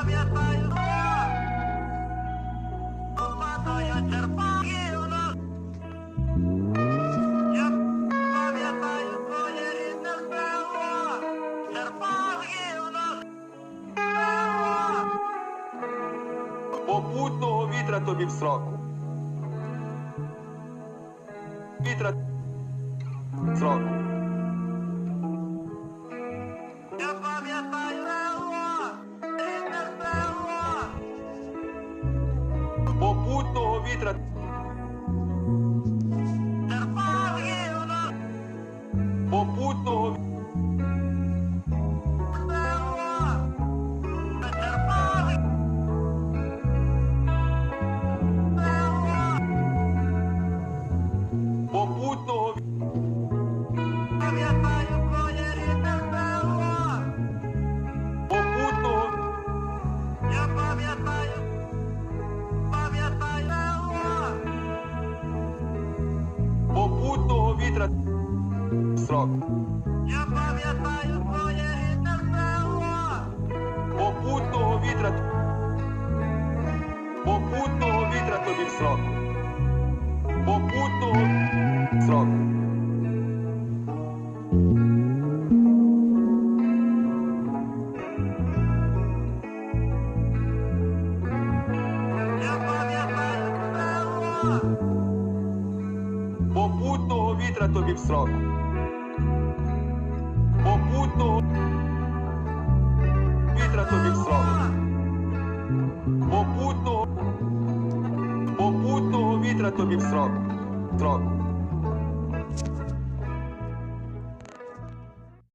пам'ятаю, Опадає Черпаківна. Я пам'ятаю своє рідне село. Черпаківна. Село. Попутного вітра тобі в сраку. Вітра в сраку. Попутного вітра Черпаківна. попутного Село. Черпаківна. Село. попутного Пам'ятаю своє рідне село. попутного Я пам'ятаю, пам'ятаю Попутного вітра. Я пам'ятаю своє рідне село. Попутного вітра попутного вітра тобі в сраку. Попутного в сраку. Я пам'ятаю село. Вітра тобі в сраку. Попутного вітра тобі в сраку. Попутного попутного вітра тобі в сраку. Сраку.